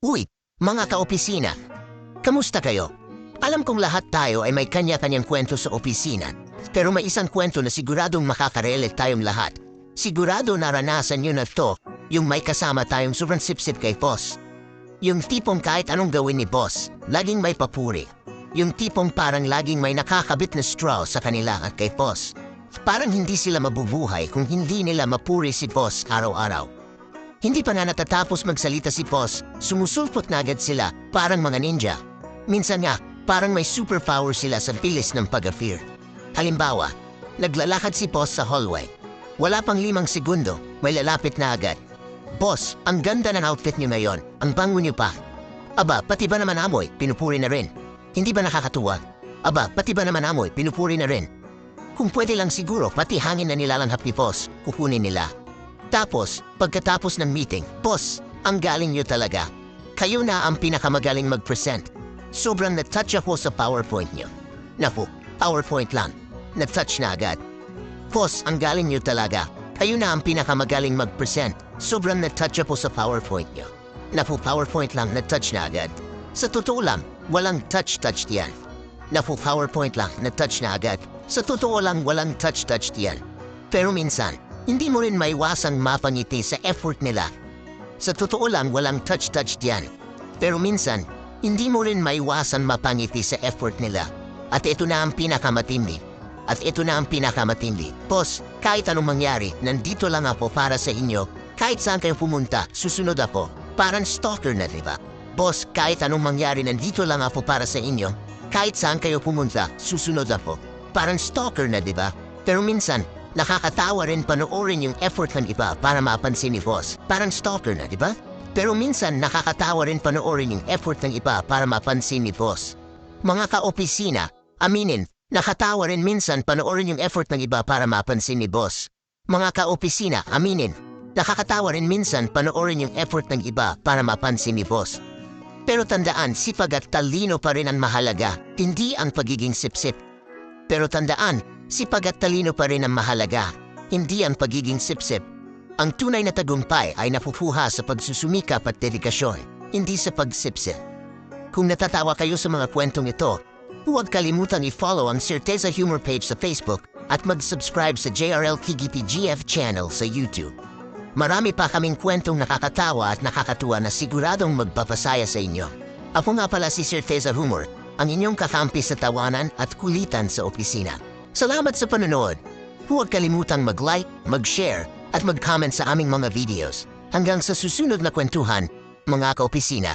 Uy, mga kaopisina. Kamusta kayo? Alam kong lahat tayo ay may kanya-kanyang kwento sa opisina. Pero may isang kwento na siguradong makakarelate tayong lahat. Sigurado naranasan nyo na to, yung may kasama tayong sobrang sip-sip kay boss. Yung tipong kahit anong gawin ni boss, laging may papuri. Yung tipong parang laging may nakakabit na straw sa kanila at kay boss. Parang hindi sila mabubuhay kung hindi nila mapuri si boss araw-araw. Hindi pa nga natatapos magsalita si boss, sumusulpot na agad sila parang mga ninja. Minsan nga, parang may superpower sila sa bilis ng pag-appear. Halimbawa, naglalakad si boss sa hallway. Wala pang limang segundo, may lalapit na agad. Boss, ang ganda ng outfit niyo ngayon. Ang bango niyo pa. Aba, pati ba naman amoy, pinupuri na rin. Hindi ba nakakatuwa? Aba, pati ba naman amoy, pinupuri na rin. Kung pwede lang siguro, pati hangin na nilalanghap ni boss, kukunin nila. Tapos, pagkatapos ng meeting, boss, ang galing niyo talaga. Kayo na ang pinakamagaling mag-present. Sobrang na-touch ako sa PowerPoint niyo. Naku, PowerPoint lang. Na-touch na agad. Boss, ang galing niyo talaga. Kayo na ang pinakamagaling mag-present. Sobrang na-touch ako sa PowerPoint niyo. Naku, PowerPoint lang, na-touch na agad. Sa totoo lang, walang touch-touch diyan. Naku, PowerPoint lang, na-touch na agad. Sa totoo lang, walang touch-touch diyan. Pero minsan, hindi mo rin maiwasang mapangiti sa effort nila. Sa totoo lang, walang touch-touch diyan. Pero minsan, hindi mo rin maiwasan mapangiti sa effort nila. At ito na ang pinakamatindi. At ito na ang pinakamatindi. Boss, kahit anong mangyari, nandito lang ako para sa inyo. Kahit saan kayo pumunta, susunod ako. Parang stalker na, di ba? Boss, kahit anong mangyari, nandito lang ako para sa inyo. Kahit saan kayo pumunta, susunod ako. Parang stalker na, di ba? Pero minsan, nakakatawa rin panoorin yung effort ng iba para mapansin ni boss. Parang stalker na, di ba? Pero minsan, nakakatawa rin panoorin yung effort ng iba para mapansin ni boss. Mga ka-opisina, aminin, nakatawa rin minsan panoorin yung effort ng iba para mapansin ni boss. Mga ka-opisina, aminin, nakakatawa rin minsan panoorin yung effort ng iba para mapansin ni boss. Pero tandaan, sipag at talino pa rin ang mahalaga, hindi ang pagiging sipsip. Pero tandaan, sipag at talino pa rin ang mahalaga, hindi ang pagiging sipsip. Ang tunay na tagumpay ay napupuha sa pagsusumikap at dedikasyon, hindi sa pagsipsip. Kung natatawa kayo sa mga kwentong ito, huwag kalimutang i-follow ang Certeza Humor page sa Facebook at mag-subscribe sa JRL KGP GF channel sa YouTube. Marami pa kaming kwentong nakakatawa at nakakatuwa na siguradong magpapasaya sa inyo. Ako nga pala si Certeza Humor, ang inyong kakampi sa tawanan at kulitan sa opisina. Salamat sa panonood. Huwag kalimutang mag-like, mag-share, at mag-comment sa aming mga videos. Hanggang sa susunod na kwentuhan, mga kaopisina.